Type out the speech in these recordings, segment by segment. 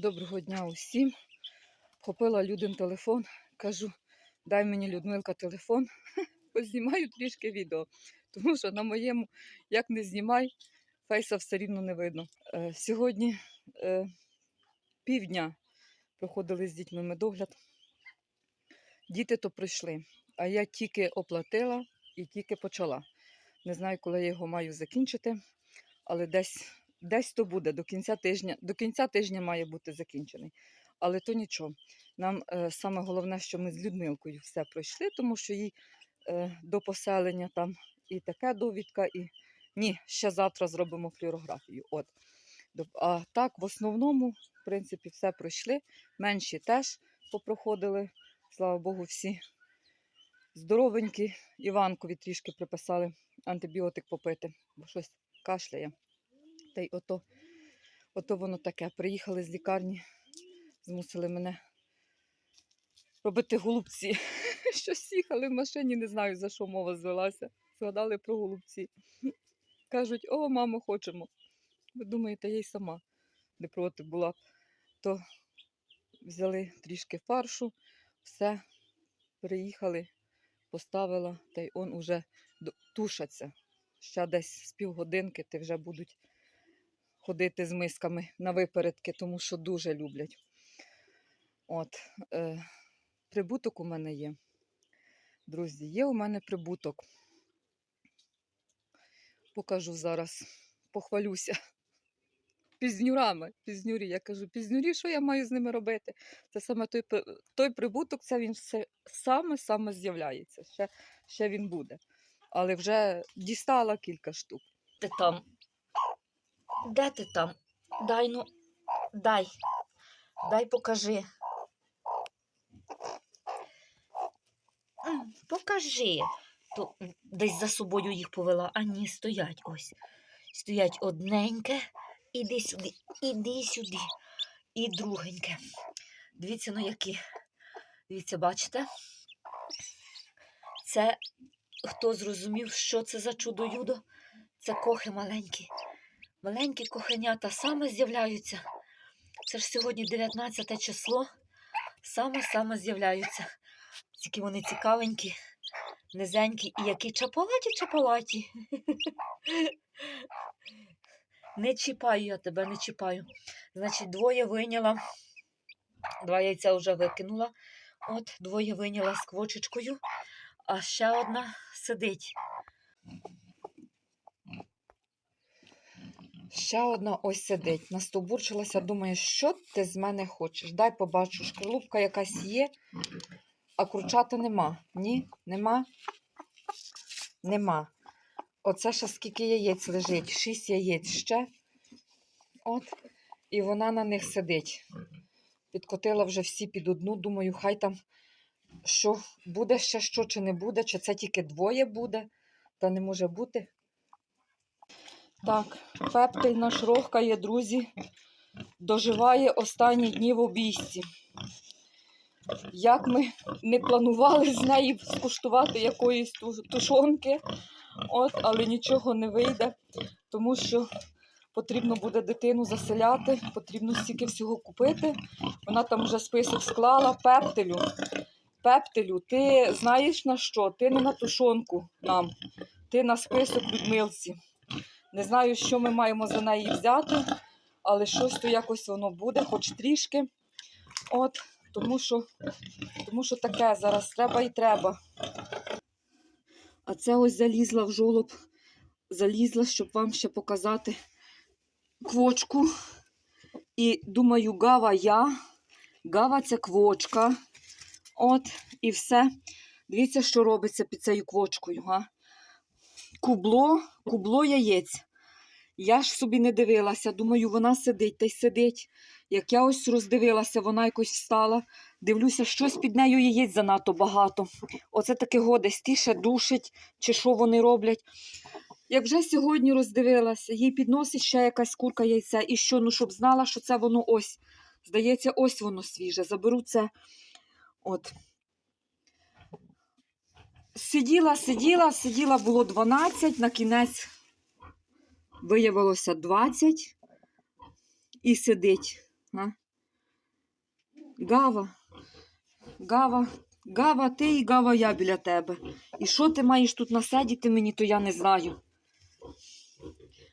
Доброго дня усім. Купила Людин телефон. Кажу, дай мені Людмилка телефон. Познімаю трішки відео. Тому що на моєму, як не знімай, фейса все рівно не видно. Е, сьогодні е, півдня проходили з дітьми медогляд. Діти то прийшли, а я тільки оплатила і тільки почала. Не знаю, коли я його маю закінчити, але десь десь то буде до кінця тижня. До кінця тижня має бути закінчений. Але то нічого. Нам е, саме головне, що ми з Людмилкою все пройшли, тому що їй е, до поселення там і таке довідка, і ні, ще завтра зробимо флюорографію. От. А так, в основному, в принципі, все пройшли. Менші теж попроходили, слава Богу, всі здоровенькі. Іванкові трішки приписали антибіотик попити, бо щось кашляє. Та й ото, ото воно таке. Приїхали з лікарні, змусили мене робити голубці. Щось їхали в машині, не знаю, за що мова звелася. Згадали про голубці. Кажуть, о, мамо, хочемо. Ви думаєте, я й сама не проти була. То взяли трішки фаршу, все, приїхали, поставила, та й он уже тушаться. Ще десь з півгодинки ти вже будуть ходити з мисками на випередки, тому що дуже люблять. От, е, прибуток у мене є. Друзі, є у мене прибуток. Покажу зараз, похвалюся. Пізнюрами, пізнюрі. Я кажу, пізнюрі, що я маю з ними робити? Це саме той, той прибуток, це він все саме-саме з'являється. Ще, ще він буде. Але вже дістала кілька штук. ти там? Де ти там? Дай ну, дай. Дай покажи. Покажи. То десь за собою їх повела. А ні, стоять ось. Стоять одненьке. Іди сюди, іди сюди. І другеньке. Дивіться, ну які. Дивіться, бачите? Це хто зрозумів, що це за чудо-юдо? Це кохи маленькі. Маленькі кохенята саме з'являються. Це ж сьогодні 19 число. Саме-саме з'являються. Тільки вони цікавенькі, низенькі і які чапалаті-чапалаті. Не чіпаю я тебе, не чіпаю. Значить, двоє вийняла. Два яйця вже викинула. От, двоє вийняла з квочечкою, а ще одна сидить. Ще одна ось сидить, настовбурчилася, думає, що ти з мене хочеш. Дай побачу, шкарлупка якась є, а курчата нема. Ні, нема. Нема. Оце ще скільки яєць лежить. Шість яєць ще. От. І вона на них сидить. Підкотила вже всі під одну. Думаю, хай там що буде ще що, чи не буде, чи це тільки двоє буде, та не може бути. Так, пептель наш рохкає, друзі, доживає останні дні в обійсті. Як ми не планували з неї скуштувати якоїсь тушонки, от, але нічого не вийде, тому що потрібно буде дитину заселяти, потрібно стільки всього купити. Вона там вже список склала. Пептелю. Пептелю, ти знаєш на що? Ти не на тушонку нам, ти на список Людмилці. Не знаю, що ми маємо за неї взяти, але щось то якось воно буде, хоч трішки. От, тому що, тому що таке зараз треба і треба. А це ось залізла в жолоб, залізла, щоб вам ще показати квочку. І думаю, гава я, гава це квочка. От, і все. Дивіться, що робиться під цією квочкою. Га? Кубло, кубло яєць. Я ж собі не дивилася, думаю, вона сидить та й сидить. Як я ось роздивилася, вона якось встала. Дивлюся, щось під нею яєць занадто багато. Оце таке годесь, тіше душить, чи що вони роблять. Як вже сьогодні роздивилася, їй підносить ще якась курка яйця. І що, ну щоб знала, що це воно ось. Здається, ось воно свіже. Заберу це. От. Сиділа, сиділа, сиділа було 12, на кінець виявилося 20 і сидить. А? Гава, Гава, Гава, ти і Гава я біля тебе. І що ти маєш тут насидіти мені, то я не знаю.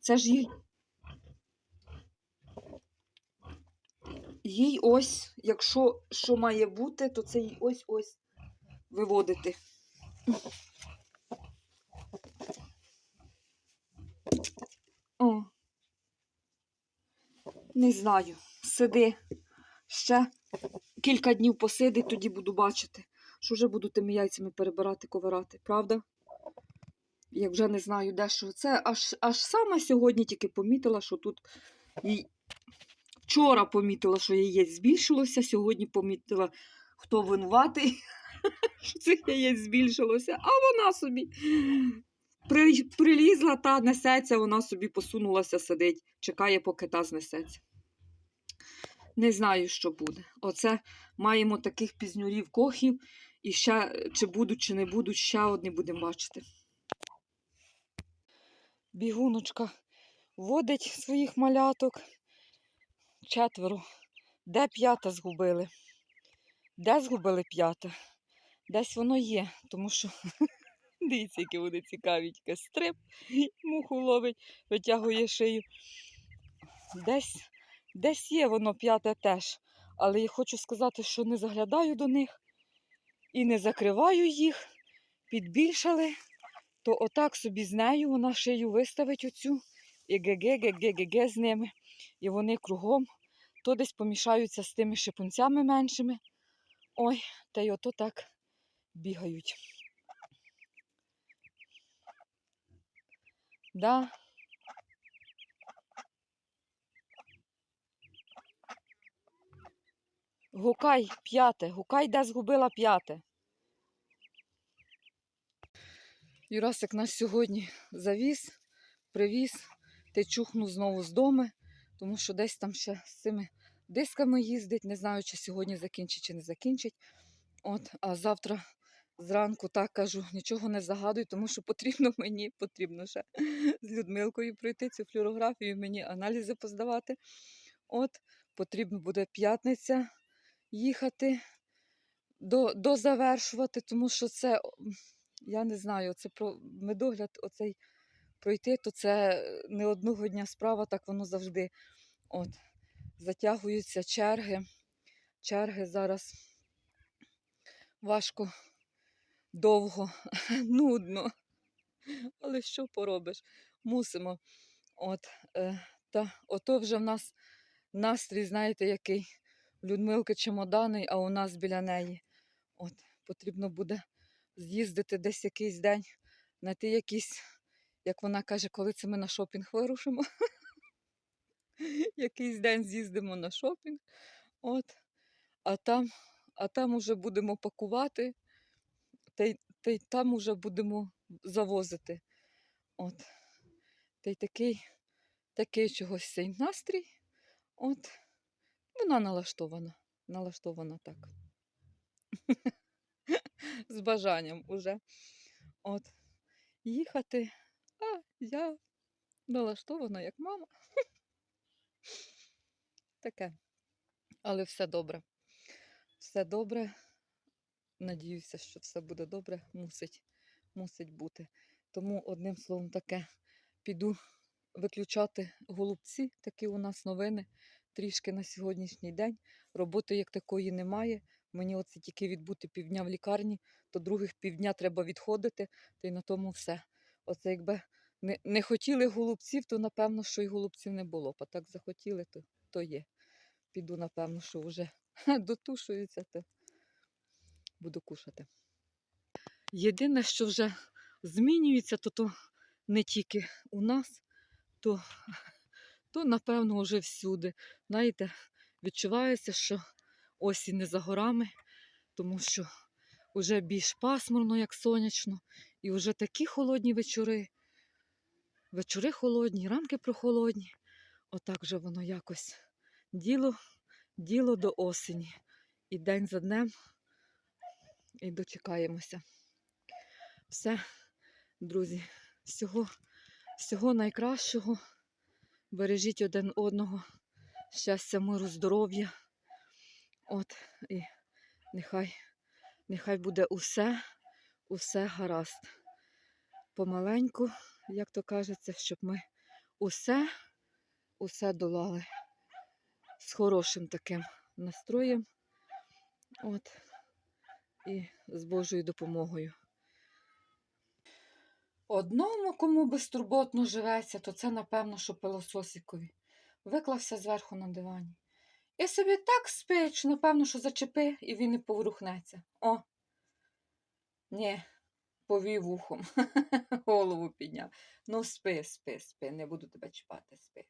Це ж їй. Їй ось, якщо що має бути, то це їй ось ось виводити. О. Не знаю. Сиди. Ще кілька днів посиди, тоді буду бачити, що вже буду тими яйцями перебирати, ковирати, правда? Як вже не знаю, де що. Це аж, аж саме сьогодні тільки помітила, що тут вчора помітила, що яєць збільшилося, сьогодні помітила, хто винуватий, що цих яєць збільшилося, а вона собі прилізла та несеться, вона собі посунулася, сидить, чекає, поки та знесеться. Не знаю, що буде. Оце маємо таких пізнюрів кохів, і ще чи будуть, чи не будуть, ще одні будемо бачити. Бігуночка водить своїх маляток. Четверо. Де п'ята згубили? Де згубили п'ята? Десь воно є, тому що дивіться, які вони цікаві, тільки стрип, муху ловить, витягує шию. Десь Десь є воно п'яте теж. Але я хочу сказати, що не заглядаю до них і не закриваю їх, підбільшали, то отак собі з нею вона шию виставить оцю і ге-ге, ге-ге, ге-ге з ними. І вони кругом то десь помішаються з тими шипунцями меншими. Ой, та й ото так бігають. Да, Гукай п'яте, гукай, де згубила п'яте. Юрасик нас сьогодні завіз, привіз, ти чухнув знову з дому, тому що десь там ще з цими дисками їздить. Не знаю, чи сьогодні закінчить, чи не закінчить. От, а завтра зранку так кажу, нічого не загадуй, тому що потрібно мені, потрібно ще з Людмилкою пройти цю флюорографію, мені аналізи поздавати. От, потрібно буде п'ятниця їхати, до, дозавершувати, тому що це, я не знаю, це про медогляд оцей пройти, то це не одного дня справа, так воно завжди. От, затягуються черги. Черги зараз важко, довго, нудно. Але що поробиш? Мусимо. От, е, та, ото вже в нас настрій, знаєте, який. Людмилки чемодани, а у нас біля неї. От, потрібно буде з'їздити десь якийсь день, знайти якісь, як вона каже, коли це ми на шопінг вирушимо. якийсь день з'їздимо на шопінг. От, а там, а там уже будемо пакувати, та й, та й там уже будемо завозити. От. Та й такий, такий чогось цей настрій. От. Вона налаштована, налаштована так. З бажанням уже. От. Їхати, а я налаштована як мама. Таке. Але все добре. Все добре. Надіюся, що все буде добре. Мусить, мусить бути. Тому, одним словом, таке піду виключати голубці, такі у нас новини трішки на сьогоднішній день. Роботи як такої немає. Мені оце тільки відбути півдня в лікарні, то других півдня треба відходити, та й на тому все. Оце якби не, не хотіли голубців, то напевно, що й голубців не було. А так захотіли, то, то є. Піду, напевно, що вже дотушуються, то буду кушати. Єдине, що вже змінюється, то, то не тільки у нас, то то, напевно, вже всюди. Знаєте, відчувається, що осінь не за горами, тому що вже більш пасмурно, як сонячно, і вже такі холодні вечори. Вечори холодні, ранки прохолодні. Отак вже воно якось діло, діло до осені. І день за днем і дочекаємося. Все, друзі, всього, всього найкращого. Бережіть один одного, щастя, миру, здоров'я. От, і нехай, нехай буде усе, усе гаразд. Помаленьку, як то кажеться, щоб ми усе, усе долали з хорошим таким настроєм. От, і з Божою допомогою. Одному, кому безтурботно живеться, то це, напевно, що пилососикові. Виклався зверху на дивані. І собі так що, напевно, що зачепи, і він не поворухнеться. О! Ні, повів вухом, голову підняв. Ну, спи, спи, спи, не буду тебе чіпати, спи.